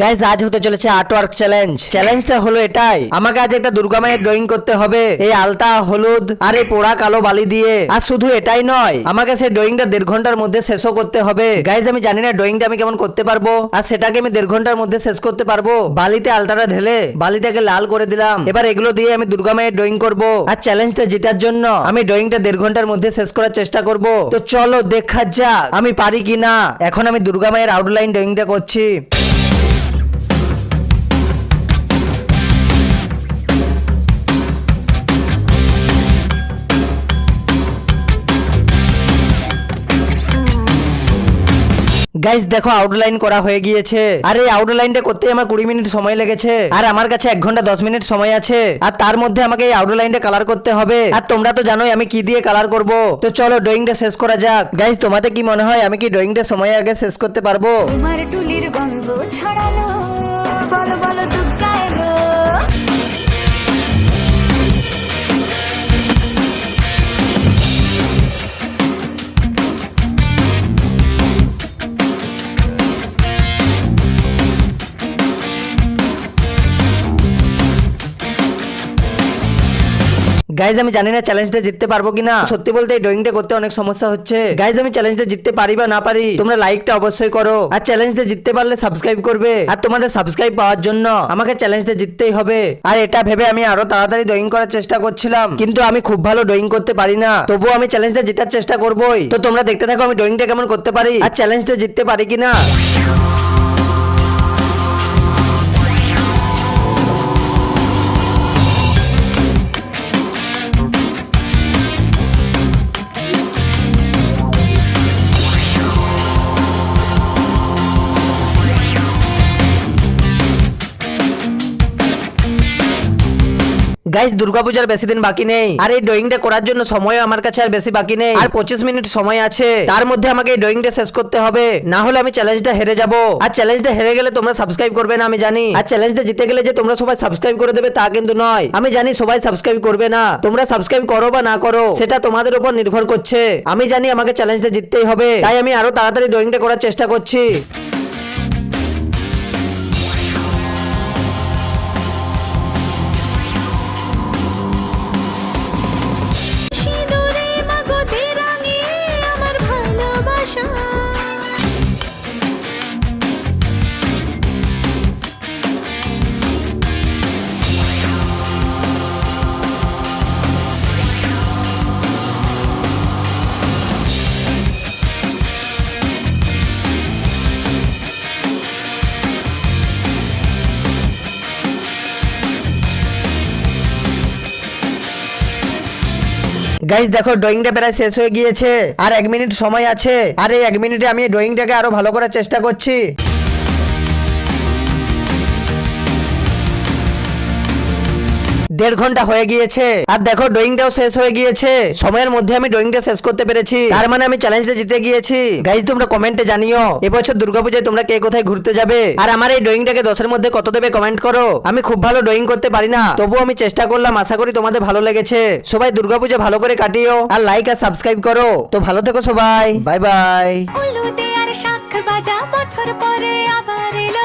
Guys আজ হতে চলেছে আর্ট ওয়ার্ক চ্যালেঞ্জ চ্যালেঞ্জটা হলো এটাই। আমাকে আজ একটা দুর্গা মায়ের ড্রয়িং করতে হবে। এই আলতা, হলুদ আর এই পোড়া কালো বালি দিয়ে। আর শুধু এটাই নয়, আমাকে সেই ড্রয়িংটা দেড় ঘণ্টার মধ্যে শেষও করতে হবে। গাইজ আমি জানি না ড্রয়িংটা আমি কেমন করতে পারব। আর সেটাকে আমি দেড় ঘণ্টার মধ্যে শেষ করতে পারব। বালিতে আলতাটা ঢেলে বালিটাকে লাল করে দিলাম। এবার এগুলো দিয়ে আমি দুর্গা মায়ের ড্রয়িং করব। আর চ্যালেঞ্জটা জেতার জন্য আমি ড্রয়িংটা দেড় ঘণ্টার মধ্যে শেষ করার চেষ্টা করব। তো চলো দেখা যাক, আমি পারি কিনা। এখন আমি দুর্গা মায়ের আউটলাইন ড্রয়িংটা করছি। গাইস দেখো আউটলাইন করা হয়ে গিয়েছে। আর এই আউটলাইনটা করতে আমার কুড়ি মিনিট সময় লেগেছে। আর আমার কাছে এক ঘণ্টা দশ মিনিট সময় আছে। আর তার মধ্যে আমাকে এই আউটলাইনটা কালার করতে হবে। আর তোমরা তো জানোই আমি কি দিয়ে কালার করব। তো চলো ড্রয়িংটা শেষ করা যাক। গাইস তোমাদের কি মনে হয় আমি কি ড্রয়িংটা সময় আগে শেষ করতে পারব? তোমার টুলির গন্ধ ছড়ালো বলো বলো দুগ্গা গাইজ আমি জানি না চ্যালেঞ্জটা জিততে পারব কিনা। সত্যি বলতে এই ড্রয়িংটা করতে অনেক সমস্যা হচ্ছে। গাইজ আমি চ্যালেঞ্জটা জিততে পারি বা না পারি, তোমরা লাইকটা অবশ্যই করো। আর চ্যালেঞ্জটা জিততে পারলে সাবস্ক্রাইব করবে। আর তোমাদের সাবস্ক্রাইব পাওয়ার জন্য আমাকে চ্যালেঞ্জটা জিততেই হবে। আর এটা ভেবে আমি আরও তাড়াতাড়ি ড্রয়িং করার চেষ্টা করছিলাম। কিন্তু আমি খুব ভালো ড্রয়িং করতে পারি না। তবুও আমি চ্যালেঞ্জটা জেতার চেষ্টা করবোই। তো তোমরা দেখতে থাকো আমি ড্রয়িংটা কেমন করতে পারি। আর চ্যালেঞ্জটা জিততে পারি কিনা। গাইস দুর্গাপূজার বেশি দিন বাকি নেই। আর এই ড্রয়িংটা করার জন্য সময় আমার কাছে আর বেশি বাকি নেই। আর পঁচিশ মিনিট সময় আছে। তার মধ্যে আমাকে এই ড্রয়িংটা শেষ করতে হবে। না হলে আমি চ্যালেঞ্জটা হেরে যাব। আর চ্যালেঞ্জটা হেরে গেলে তোমরা সাবস্ক্রাইব করবে না, আমি জানি। আর চ্যালেঞ্জটা জিতে গেলে যে তোমরা সবাই সাবস্ক্রাইব করে দেবে, তা কিন্তু নয়। আমি জানি সবাই সাবস্ক্রাইব করবে না। তোমরা সাবস্ক্রাইব করো বা না করো, সেটা তোমাদের উপর নির্ভর করছে। আমি জানি আমাকে চ্যালেঞ্জটা জিততেই হবে। তাই আমি আরও তাড়াতাড়ি ড্রয়িংটা করার চেষ্টা করছি। গাইজ দেখো ড্রয়িংটা প্রায় শেষ হয়ে গিয়েছে। আর এক মিনিট সময় আছে। আর এই এক মিনিটে আমি ড্রয়িংটাকে আরও ভালো করার চেষ্টা করছি। দেড় ঘণ্টা হয়ে গিয়েছে। আর দেখো ড্রয়িংটাও শেষ হয়ে গিয়েছে। সময়ের মধ্যে আমি ড্রয়িংটা শেষ করতে পেরেছি। তার মানে আমি চ্যালেঞ্জটা জিতে গিয়েছি। গাইজ তোমরা কমেন্টে জানিও, এবছর দুর্গাপূজায় তোমরা কে কোথায় ঘুরতে যাবে? আর আমার এই ড্রয়িংটাকে দশের মধ্যে কত দেবে কমেন্ট করো? আমি খুব ভালো ড্রয়িং করতে পারি না। তবু আমি চেষ্টা করলাম, আশা করি তোমাদের ভালো লেগেছে। সবাই দুর্গাপূজা ভালো করে কাটিও, আর লাইক আর সাবস্ক্রাইব করো। তো ভালো থেকো সবাই। বাই বাই বছর পরে আবার এলো